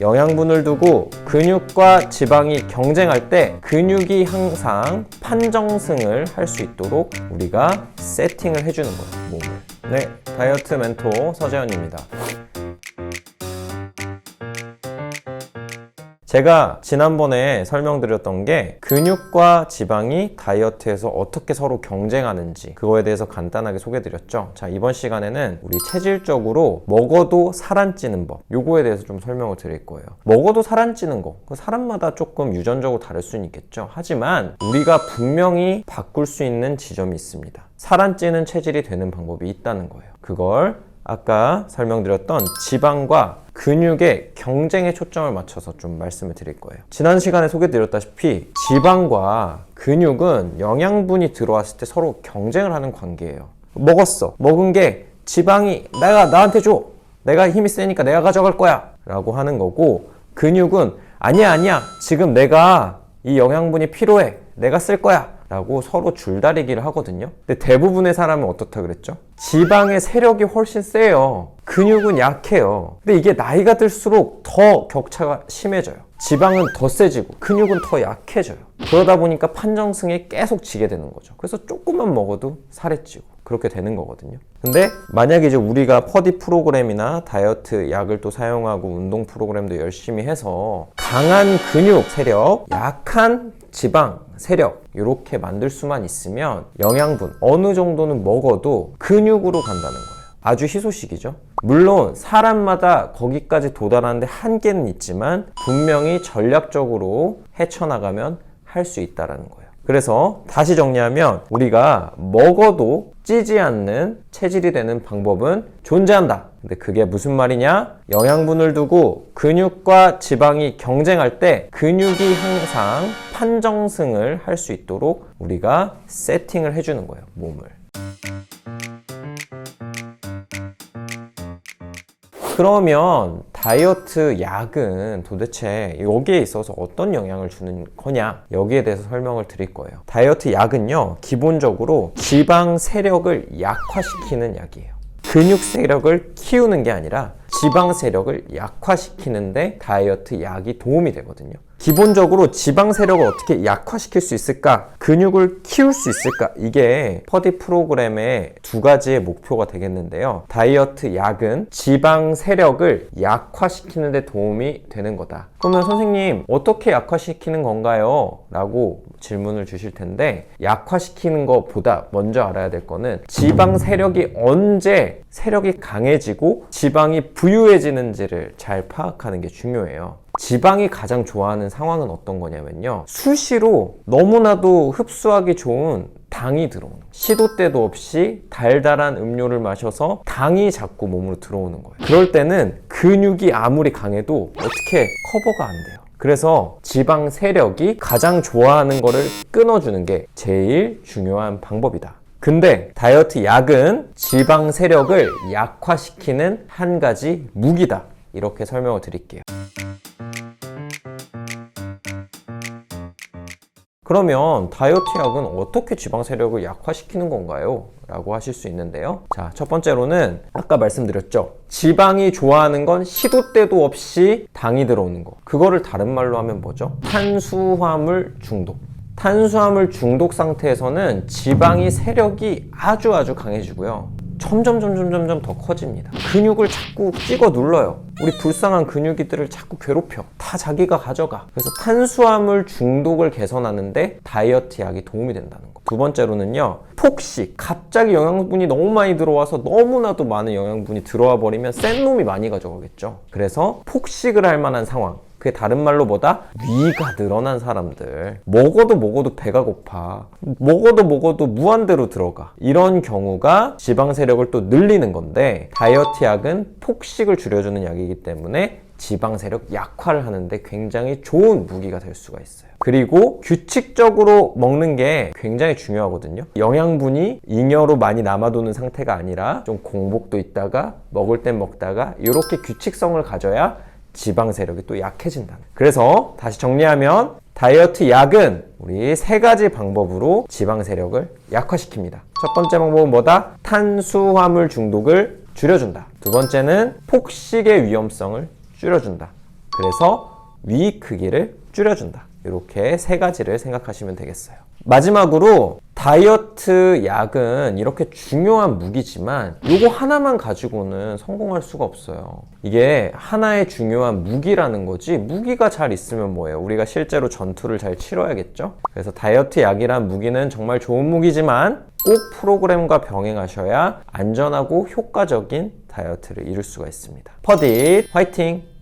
영양분을 두고 근육과 지방이 경쟁할 때 근육이 항상 판정승을 할 수 있도록 우리가 세팅을 해주는 거예요, 몸을. 네, 다이어트 멘토 서재현입니다. 제가 지난번에 설명드렸던 게 근육과 지방이 다이어트에서 어떻게 서로 경쟁하는지 그거에 대해서 간단하게 소개드렸죠. 자, 이번 시간에는 우리 체질적으로 먹어도 살 안 찌는 법 요거에 대해서 좀 설명을 드릴 거예요. 먹어도 살 안 찌는 거. 그 사람마다 조금 유전적으로 다를 수는 있겠죠. 하지만 우리가 분명히 바꿀 수 있는 지점이 있습니다. 살 안 찌는 체질이 되는 방법이 있다는 거예요. 그걸 아까 설명드렸던 지방과 근육의 경쟁에 초점을 맞춰서 좀 말씀을 드릴 거예요. 지난 시간에 소개드렸다시피 지방과 근육은 영양분이 들어왔을 때 서로 경쟁을 하는 관계예요. 먹었어. 먹은 게 지방이 내가 나한테 줘. 내가 힘이 세니까 내가 가져갈 거야. 라고 하는 거고 근육은 아니야 아니야. 지금 내가 이 영양분이 필요해. 내가 쓸 거야. 라고 서로 줄다리기를 하거든요. 근데 대부분의 사람은 어떻다 그랬죠? 지방의 세력이 훨씬 세요. 근육은 약해요. 근데 이게 나이가 들수록 더 격차가 심해져요. 지방은 더 세지고 근육은 더 약해져요. 그러다 보니까 판정승에 계속 지게 되는 거죠. 그래서 조금만 먹어도 살이 찌고 그렇게 되는 거거든요. 근데 만약에 이제 우리가 퍼디 프로그램이나 다이어트 약을 또 사용하고 운동 프로그램도 열심히 해서 강한 근육 세력, 약한 지방 세력 이렇게 만들 수만 있으면 영양분 어느 정도는 먹어도 근육으로 간다는 거예요. 아주 희소식이죠. 물론 사람마다 거기까지 도달하는데 한계는 있지만 분명히 전략적으로 헤쳐나가면 할 수 있다라는 거예요. 그래서 다시 정리하면 우리가 먹어도 찌지 않는 체질이 되는 방법은 존재한다. 근데 그게 무슨 말이냐? 영양분을 두고 근육과 지방이 경쟁할 때 근육이 항상 판정승을 할 수 있도록 우리가 세팅을 해주는 거예요, 몸을. 그러면 다이어트 약은 도대체 여기에 있어서 어떤 영향을 주는 거냐? 여기에 대해서 설명을 드릴 거예요. 다이어트 약은요 기본적으로 지방 세력을 약화시키는 약이에요. 근육 세력을 키우는 게 아니라 지방 세력을 약화시키는데 다이어트 약이 도움이 되거든요. 기본적으로 지방 세력을 어떻게 약화시킬 수 있을까? 근육을 키울 수 있을까? 이게 퍼디 프로그램의 두 가지의 목표가 되겠는데요. 다이어트 약은 지방 세력을 약화시키는 데 도움이 되는 거다. 그러면 선생님, 어떻게 약화시키는 건가요? 라고 질문을 주실 텐데, 약화시키는 것보다 먼저 알아야 될 거는 지방 세력이 언제 세력이 강해지고 지방이 부유해지는지를 잘 파악하는 게 중요해요. 지방이 가장 좋아하는 상황은 어떤 거냐면요. 수시로 너무나도 흡수하기 좋은 당이 들어오는 거예요. 시도 때도 없이 달달한 음료를 마셔서 당이 자꾸 몸으로 들어오는 거예요. 그럴 때는 근육이 아무리 강해도 어떻게 커버가 안 돼요. 그래서 지방 세력이 가장 좋아하는 거를 끊어주는 게 제일 중요한 방법이다. 근데 다이어트 약은 지방 세력을 약화시키는 한 가지 무기다. 이렇게 설명을 드릴게요. 그러면 다이어트 약은 어떻게 지방 세력을 약화시키는 건가요? 라고 하실 수 있는데요. 자, 첫 번째로는 아까 말씀드렸죠. 지방이 좋아하는 건 시도 때도 없이 당이 들어오는 거. 그거를 다른 말로 하면 뭐죠? 탄수화물 중독. 탄수화물 중독 상태에서는 지방이 세력이 아주 아주 강해지고요. 점점 점점 점점 더 커집니다. 근육을 자꾸 찍어 눌러요. 우리 불쌍한 근육이들을 자꾸 괴롭혀. 다 자기가 가져가. 그래서 탄수화물 중독을 개선하는데 다이어트 약이 도움이 된다는 거. 두 번째로는요. 폭식. 갑자기 영양분이 너무 많이 들어와서 너무나도 많은 영양분이 들어와 버리면 센 놈이 많이 가져가겠죠. 그래서 폭식을 할 만한 상황. 그게 다른 말로 보다 위가 늘어난 사람들 먹어도 먹어도 배가 고파 먹어도 먹어도 무한대로 들어가 이런 경우가 지방 세력을 또 늘리는 건데 다이어트 약은 폭식을 줄여주는 약이기 때문에 지방 세력 약화를 하는데 굉장히 좋은 무기가 될 수가 있어요. 그리고 규칙적으로 먹는 게 굉장히 중요하거든요. 영양분이 잉여로 많이 남아도는 상태가 아니라 좀 공복도 있다가 먹을 땐 먹다가 이렇게 규칙성을 가져야 지방 세력이 또 약해진다. 그래서 다시 정리하면 다이어트 약은 우리 세 가지 방법으로 지방 세력을 약화시킵니다. 첫 번째 방법은 뭐다? 탄수화물 중독을 줄여준다. 두 번째는 폭식의 위험성을 줄여준다. 그래서 위 크기를 줄여준다. 이렇게 세 가지를 생각하시면 되겠어요. 마지막으로 다이어트 약은 이렇게 중요한 무기지만 이거 하나만 가지고는 성공할 수가 없어요. 이게 하나의 중요한 무기라는 거지 무기가 잘 있으면 뭐예요? 우리가 실제로 전투를 잘 치러야겠죠? 그래서 다이어트 약이란 무기는 정말 좋은 무기지만 꼭 프로그램과 병행하셔야 안전하고 효과적인 다이어트를 이룰 수가 있습니다. 퍼딧 화이팅!